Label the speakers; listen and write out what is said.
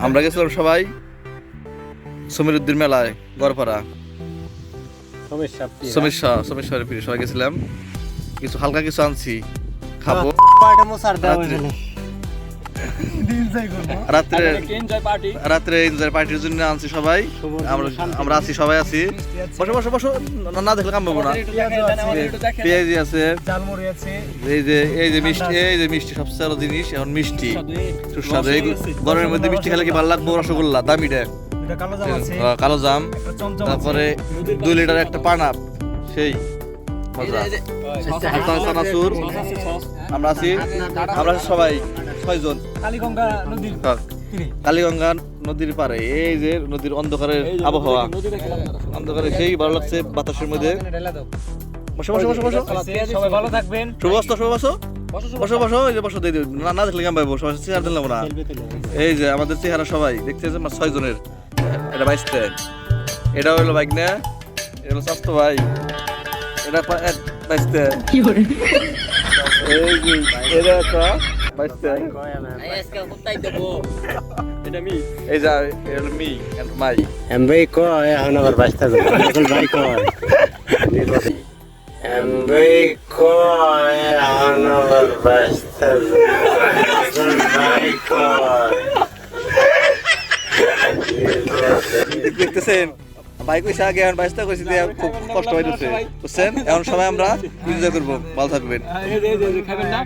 Speaker 1: আমরা গেছিলাম সবাই সমীর উদ্দিন মেলায় গড়পাড়া।
Speaker 2: সমস্যা
Speaker 1: সমস্যা ফিরে। সবাই গেছিলাম। কিছু হালকা কিছু আনছি খাব। রাত্রে। রাত্রে
Speaker 3: এনজয় পার্টি
Speaker 1: রাত্রে এনজয় পার্টির জন্য আনছি সবাই আমরা আমরা আছি সবাই আছি বসো বসো বসো না- দেখলে কাম পাবো না পেঁয়াজি আছে এই যে এই যে মিষ্টি এই যে মিষ্টি সবচেয়ে ভালো জিনিস এখন মিষ্টি সুস্বাদু গরমের মধ্যে মিষ্টি খেলে কি ভালো লাগবে রসগোল্লা দামিটা
Speaker 2: এটা কালো জাম
Speaker 1: তারপরে দুই লিটার একটা পানাপ সেই মজা চানাচুর আমরা আছি আমরা সবাই ছয়জন।
Speaker 2: কালীগঙ্গা নদীর
Speaker 1: হ্যাঁ। কালীগঙ্গা নদীর পারে এই যে নদীর অন্ধকারের আবহাওয়া। অন্ধকারে সেই ভালো লাগছে বাতাসের মধ্যে। বসো বসো বসো বসো।
Speaker 2: সবাই ভালো থাকবেন।
Speaker 1: শুভ বসো শুভ বসো বসো বসো এই যে বসো দিয়ে না না দেখলে কেমন সবাই চেহারা দিলাম না। এই যে আমাদের চেহারা সবাই দেখতে যে আমার ছয় জনের এটা বাইশতে এটা হলো বাইক না এটা হলো স্বাস্থ্য ভাই। এটা পা- এক বাইশতে এই যে এটা এই যে হলো মি এন্ড মাই
Speaker 2: এমবে কয় এখন আবার বাঁচতে যাবে ভাই কয় এমবে কয় এখন আবার বাঁচতে যাবে ভাই কয়
Speaker 1: দেখতেছেন বাইক কইছে আগে এখন বাইশটা কইছি দিয়ে খুব কষ্ট হইতেছে। বুঝছেন? এখন সবাই আমরা এনজয় করব ভালো থাকবেন।
Speaker 3: খাবেন না?